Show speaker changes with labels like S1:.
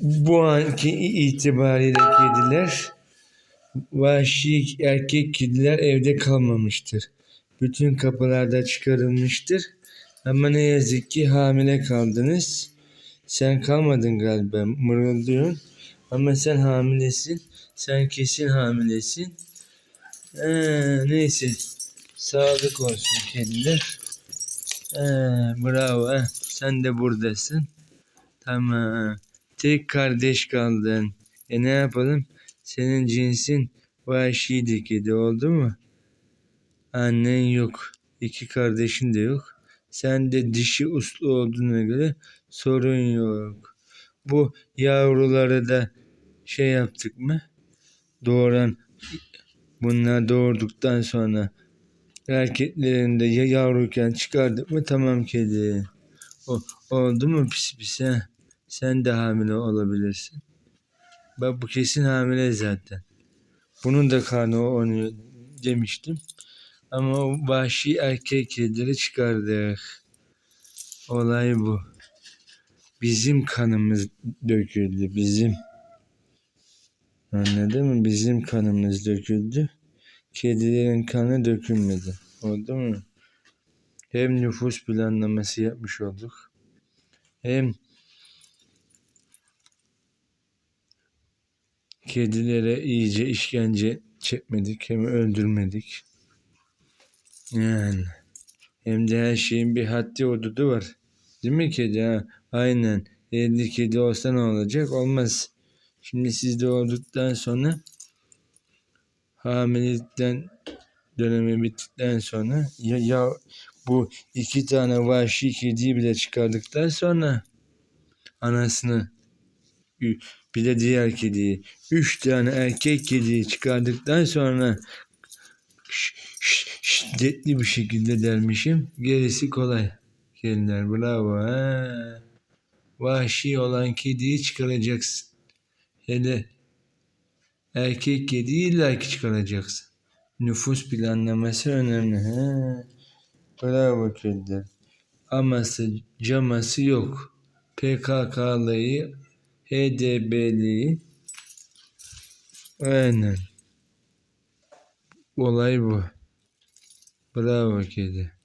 S1: bu anki itibariyle kediler vahşi erkek kediler evde kalmamıştır. Bütün kapılarda çıkarılmıştır. Ama ne yazık ki hamile kaldınız. Sen kalmadın galiba mırıldıyorsun. Ama sen hamilesin. Sen kesin hamilesin. Ee, neyse. Sağlık olsun kediler. Ee, bravo. Sen de buradasın. Tamam. Tek kardeş kaldın. E ne yapalım? Senin cinsin vahşiydi kedi oldu mu? Annen yok. İki kardeşin de yok. Sen de dişi uslu olduğuna göre sorun yok. Bu yavruları da şey yaptık mı? Doğuran bunlar doğurduktan sonra erkeklerini de ya yavruyken çıkardık mı tamam kedi. O, oldu mu pis pis ha? Sen de hamile olabilirsin. Bak bu kesin hamile zaten. Bunun da karnı oynuyor demiştim. Ama o vahşi erkek kedileri çıkardık. Olay bu. Bizim kanımız döküldü. Bizim. Anladın mı? Bizim kanımız döküldü. Kedilerin kanı dökülmedi. Oldu mu? Hem nüfus planlaması yapmış olduk. Hem kedilere iyice işkence çekmedik hem öldürmedik. Yani hem de her şeyin bir haddi hududu var. Değil mi kedi ha? Aynen. 50 kedi olsa ne olacak? Olmaz. Şimdi siz doğduktan sonra hamilelikten dönemi bittikten sonra ya, ya bu iki tane vahşi kediyi bile çıkardıktan sonra anasını bir de diğer kediyi üç tane erkek kediyi çıkardıktan sonra şiddetli bir şekilde dermişim. Gerisi kolay. Kediler bravo. Ha. Vahşi olan kediyi çıkaracaksın. Hele erkek kediyi illa ki çıkaracaksın. Nüfus planlaması önemli. Ha. Bravo kediler. Aması caması yok. PKK'lıyı, HDP'liyi aynen. Olay bu. Bravo kedi.